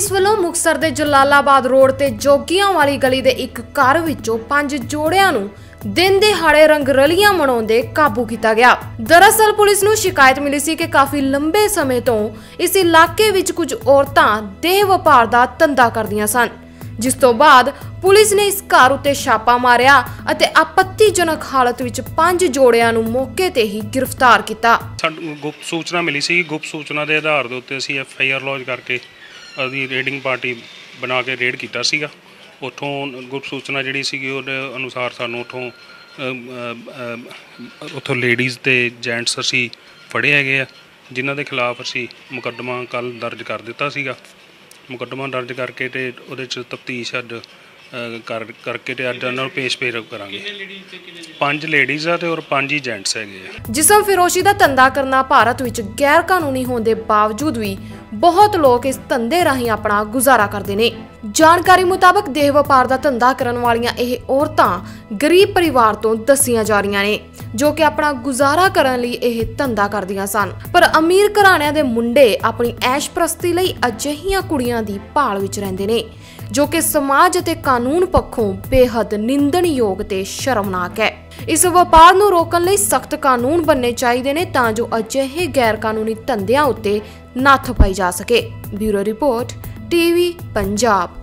Police ਵੱਲੋਂ ਮੁਕਸਰ ਦੇ Jalalabad road ਤੇ ਜੋਗੀਆਂ ਵਾਲੀ ਗਲੀ ਦੇ ਇੱਕ ਘਰ ਵਿੱਚੋਂ ਪੰਜ ਜੋੜਿਆਂ ਨੂੰ ਦਿਨ ਦਿਹਾੜੇ ਰੰਗਰਲੀਆਂ ਮਨਾਉਂਦੇ ਕਾਬੂ ਕੀਤਾ ਗਿਆ। ਦਰਅਸਲ ਪੁਲਿਸ ਨੂੰ ਸ਼ਿਕਾਇਤ ਮਿਲੀ ਸੀ ਕਿ ਕਾਫੀ ਲੰਬੇ ਸਮੇਂ ਤੋਂ ਇਸ ਇਲਾਕੇ ਵਿੱਚ ਕੁਝ ਔਰਤਾਂ ਦੇਹ ਵਪਾਰ ਦਾ ਧੰਦਾ ਕਰਦੀਆਂ ਸਨ, ਜਿਸ ਤੋਂ ਬਾਅਦ ਪੁਲਿਸ ਨੇ ਇਸ ਘਰ ਉੱਤੇ ਛਾਪਾ ਮਾਰਿਆ ਅਤੇ ਆਪੱਤੀਜਨਕ ਹਾਲਤ ਵਿੱਚ ਪੰਜ ਜੋੜਿਆਂ ਨੂੰ ਮੌਕੇ ਤੇ ਹੀ ਗ੍ਰਿਫਤਾਰ ਕੀਤਾ। ਸਾਨੂੰ ਗੁਪਤ ਸੂਚਨਾ ਮਿਲੀ ਸੀ। ਗੁਪਤ ਸੂਚਨਾ ਦੇ ਆਧਾਰ ਦੇ ਉੱਤੇ ਅਸੀਂ ਐਫ ਆਈ ਆਰ ਲੌਜ ਕਰਕੇ ਉਹਦੀ ਰੇਡਿੰਗ ਪਾਰਟੀ ਬਣਾ ਕੇ ਰੇਡ ਕੀਤਾ ਸੀਗਾ। ਉੱਥੋਂ ਗੁਪਤ ਸੂਚਨਾ ਜਿਹੜੀ ਸੀਗੀ ਉਹਦੇ ਅਨੁਸਾਰ ਸਾਨੂੰ ਉੱਥੋਂ ਉੱਥੋਂ ਲੇਡੀਜ਼ ਤੇ ਜੈਂਟਸ ਅਸੀਂ ਫੜੇ ਹੈਗੇ ਆ ਜਿਨ੍ਹਾਂ ਦੇ ਖਿਲਾਫ ਅਸੀਂ ਮੁਕੱਦਮਾ ਕੱਲ ਦਰਜ ਕਰ ਦਿੱਤਾ ਸੀਗਾ। ਮੁਕੱਦਮਾ ਦਰਜ ਕਰਕੇ ਤੇ ਉਹਦੇ ਚ ਤਫਤੀਸ਼ ਅੱਜ ਕਰ ਕਰਕੇ ਤੇ ਅੱਜ ਉਹਨਾਂ ਨੂੰ ਪੇਸ਼ ਪੇਸ਼ ਕਰਾਂਗੇ। ਪੰਜ ਲੇਡੀਜ਼ ਆ ਤੇ ਔਰ ਪੰਜ ਹੀ ਜੈਂਟਸ ਹੈਗੇ ਆ। ਜਿਸਮ ਫਿਰੋਸ਼ੀ ਦਾ ਧੰਦਾ ਕਰਨਾ ਭਾਰਤ ਵਿੱਚ ਗੈਰ ਕਾਨੂੰਨੀ ਹੋਣ ਦੇ ਬਾਵਜੂਦ ਵੀ ਬਹੁਤ ਲੋਕ ਇਸ ਧੰਦੇ ਰਾਹੀਂ ਆਪਣਾ ਗੁਜ਼ਾਰਾ ਕਰਦੇ ਨੇ। ਜਾਣਕਾਰੀ ਮੁਤਾਬਕ ਦੇਹ ਵਪਾਰ ਦਾ ਧੰਦਾ ਕਰਨ ਵਾਲੀਆਂ ਇਹ ਔਰਤਾਂ ਗਰੀਬ ਪਰਿਵਾਰ ਤੋਂ ਦੱਸੀਆਂ ਜਾ ਰਹੀਆਂ ਨੇ, ਜੋ ਕਿ ਆਪਣਾ ਗੁਜ਼ਾਰਾ ਕਰਨ ਲਈ ਇਹ ਧੰਦਾ ਕਰਦੀਆਂ ਸਨ। ਪਰ ਅਮੀਰ ਘਰਾਣਿਆਂ ਦੇ ਮੁੰਡੇ ਆਪਣੀ ਐਸ਼ਪ੍ਰਸਤੀ ਲਈ ਅਜਿਹੀਆਂ ਕੁੜੀਆਂ ਦੀ ਭਾਲ ਵਿੱਚ ਰਹਿੰਦੇ ਨੇ, ਜੋ ਕਿ ਸਮਾਜ ਅਤੇ ਕਾਨੂੰਨ ਪੱਖੋਂ ਬੇਹੱਦ ਨਿੰਦਣਯੋਗ ਤੇ ਸ਼ਰਮਨਾਕ ਹੈ। ਇਸ ਵਪਾਰ ਨੂੰ ਰੋਕਣ ਲਈ ਸਖਤ ਕਾਨੂੰਨ ਬਣਨੇ ਚਾਹੀਦੇ ਨੇ ਤਾਂ ਜੋ ਅਜਿਹੇ ਗੈਰ ਕਾਨੂੰਨੀ ਧੰਦਿਆਂ ਉੱਤੇ ਨੱਥ ਪਾਈ ਜਾ ਸਕੇ। Bureau report TV Punjab.